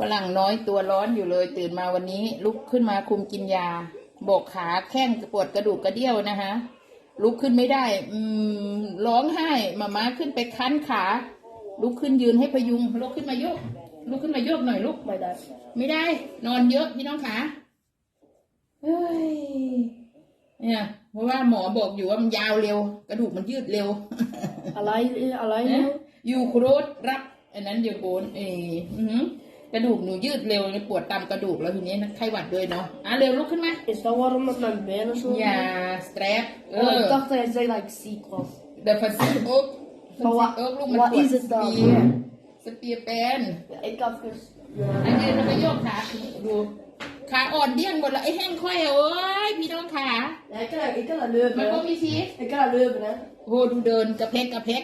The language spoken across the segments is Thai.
ฝรั่งน้อยตัวร้อนอยู่เลย ตื่นมาวันนี้ ลุกขึ้นมาคุมกินยาบอกขาแข้งปวดกระดูกกระเดี่ยวนะคะลุกขึ้นไม่ได้ อืมร้องไห้มาม้าขึ้นไปคั้นขา ลุกขึ้นยืนให้พยุงลุกขึ้นมาโยก ลุกขึ้นมาโยกหน่อยลุกไม่ได้ ไม่ได้ นอนเยอะพี่น้องขาเฮ้ยเนี่ยเพราะว่าหมอบอกอยู่ว่ามันยาวเร็ว กระดูกมันยืดเร็ว อะไรอะไรนะอยู่โครดรับอันนั้นอยู่โบนเอออือหือ กระดูกหนูยืดเร็วเลยปวดตามกระดูกแล้วทีนี้นะไข้หวัดด้วยเนาะอะเร็วลุกขึ้นมา Is dat waarom dat mijn benen zo อย่าสเตรปเอ Oh, อ ik dacht dat je zei dat ik ziek was. เดี๋ยวฟันซิโอ๊ก Maar wat, โอ๊กลูกมัน wat ปวด is het ส dan? เปียร์สเปียร์แปน Ja, ik had dus... อันนี้เราก็โยกขาดูขาอ่อนเดี้ยงหมดแล้วไอ้แห้งค่อยอะโอ้ยพี่น้องขา Ja, ik kan, ik kan dat มัน leuven. ก็ hè. มีชีส Ik kan dat leuven, hè. โหดูเดินกระเพกกระเพก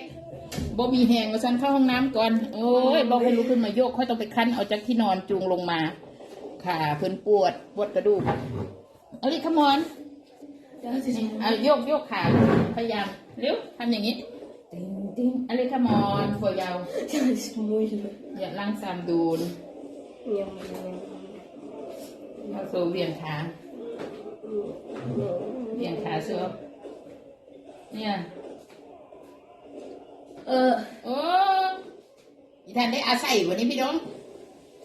บ่มีแหงมาฉันเข้าห้องน้ำก่อน โอ้ยบอกให้ลุกขึ้นมาโยกค่อยต้องไปคั้นเอาจากที่นอนจูงลงมาขาเพิ่นปวดปวดกระดูกเอาลิขมอนเอาโยกโยกขาพยายามเร็วทำอย่างนี้ติงติงอลิขมอนฝอยาว Ja, het is moeilijk. อย่าล่างซามดูน Ja, ja, เอาโซเวียนขาเวียนขาโซเนี่ย ja. Eh, โอ้ยท่านได้อาศัยวันนี้พี่น้อง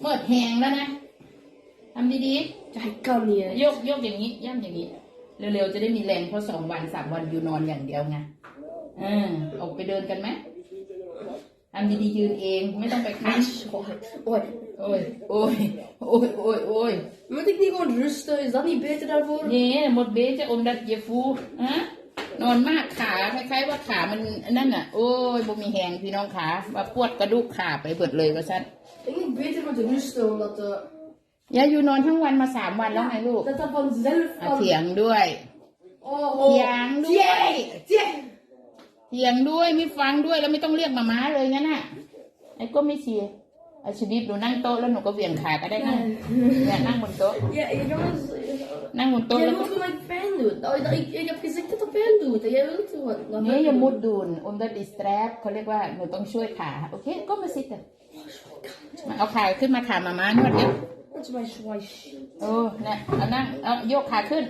เมิดแหงแล้วนะทำดี ja, ik kan niet, hè. ๆโยกโยกอย่างนี้ ย่ำอย่างนี้ เร็วๆจะได้มีแรงเพราะสองวันสามวันอยู่นอนอย่างเดียวไงเออออกไปเดินกันไหมทำดีๆยืนเองไม่ต้องไปคั้น Oei, oei. โอ้ยโอ้ยโอ้ยโอ้ยโอ้ย Moet ik niet gewoon rusten? Is dat niet beter daarvoor? นี่หมดเบส จะอมดัดเยฟูฮะนอนมากขาคล้ายๆว่าขามันนั่นน่ะ โอ้ยบ่มีแหงพี่น้องขาว่าปวดกระดูกขาไปเบิดเลยว่าซั่น Ik denk beter moeten rusten, omdat... eh, ยายอยู่นอนทั้งวันมาสามวันแล้วไงลูก dat dat vanzelf อะ kan... เถียงด้วย Oh, เถียงด้วย Tjeng! เถียงด้วยไม่ฟังด้วยแล้วไม่ต้องเรียกมาม้าเลยงั้นน่ะไอ้ก็ไม่เชียร์ไอ้ชนิดหนูนั่งโต๊ะแล้วหนูก็เหวี่ยงขาก็ได้นั่งเนี่ยนั่งบนโต๊ะ Ja, jongens... นั่งบนโต๊ะ Jij แล้วก็ wilt dat ik pijn doet. Oh, dat, ik, ik heb gezegd dat dat pijn doet. En jij wilt gewoon. Dat เนี่ย wil อย่า je มุด doen. ดูนอมดัดดิสแตรปเขาเรียกว่าหนูต้องช่วยขา โอเค ก็มาสิเถอะมาเอาขาขึ้นมาขามาม้านวดเร็ว Dat is mijn swish. โอ้เนี่ยเอานั่งเอาโยกขาขึ้น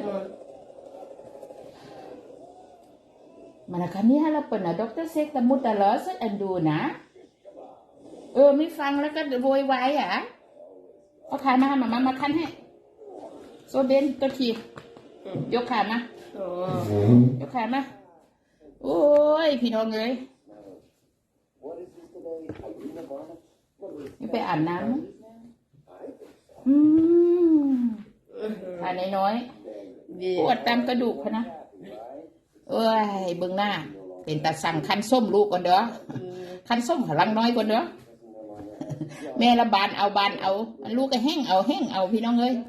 Mana kami halapan na Dr. Sek ta muta los and do นะเออ ไม่ฟังแล้วก็โวยวายอะ เอาขามามามามาคันให้ โซเบนตัวทียกขามา Oh. ยกขามาโอ้ย พี่น้องเลยนี่ไปอาบน้ำนะอืมขาน้อยๆปวดตามกระดูกพะนะเอ้ยเบิ่งหน้า เป็นตาสั่งคันส้มลูกก่อนเด้อคันส้มขลังน้อยก่อนเด้อแม่ละบานเอาบานเอา ลูกก็แห้งเอาแห้งเอาพี่น้องเอ้ย